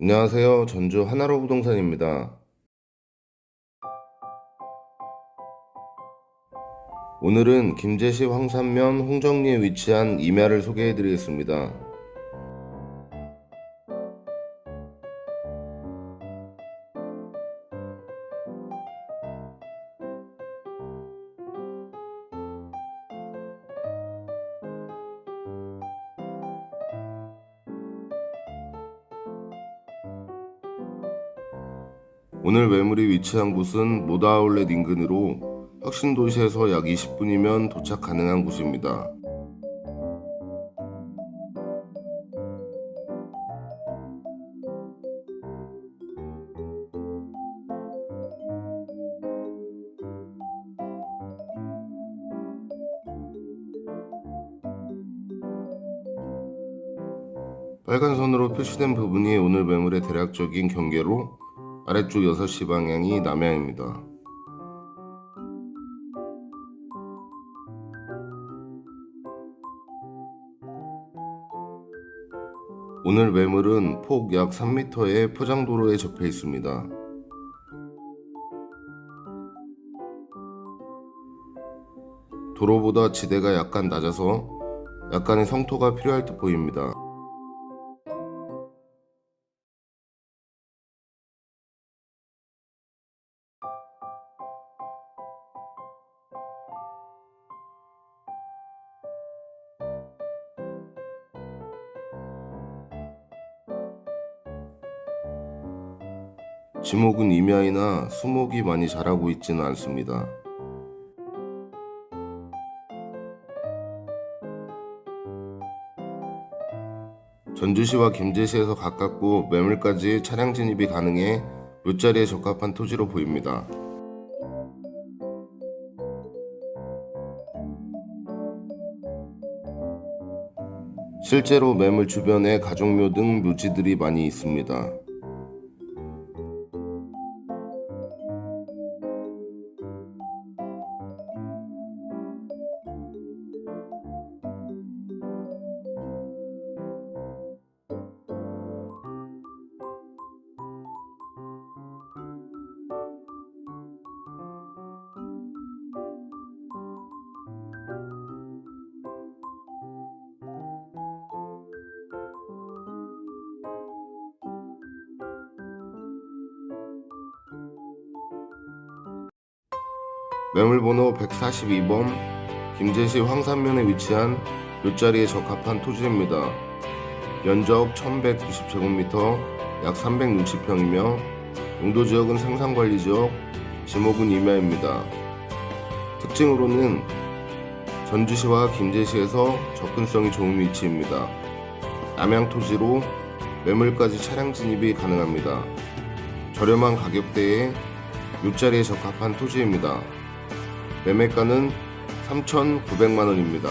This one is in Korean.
안녕하세요. 전주 하나로 부동산입니다. 오늘은 김제시 황산면 홍정리에 위치한 임야를 소개해 드리겠습니다. 오늘 매물이 위치한 곳은 모다아울렛 인근으로 혁신도시에서 약 20분이면 도착 가능한 곳입니다. 빨간 선으로 표시된 부분이 오늘 매물의 대략적인 경계로 아래쪽 6시 방향이 남향입니다. 오늘 매물은 폭 약 3m의 포장도로에 접해 있습니다. 도로보다 지대가 약간 낮아서 약간의 성토가 필요할 듯 보입니다. 지목은 임야이나 수목이 많이 자라고 있지는 않습니다. 전주시와 김제시에서 가깝고 매물까지 차량 진입이 가능해 묘자리에 적합한 토지로 보입니다. 실제로 매물 주변에 가족묘 등 묘지들이 많이 있습니다. 매물번호 142번 김제시 황산면에 위치한 묘자리에 적합한 토지입니다. 면적 1190제곱미터 약 360평이며 용도지역은 생산관리지역, 지목은 임야입니다. 특징으로는 전주시와 김제시에서 접근성이 좋은 위치입니다. 남양 토지로 매물까지 차량 진입이 가능합니다. 저렴한 가격대에 묘자리에 적합한 토지입니다. 매매가는 3,900만 원입니다.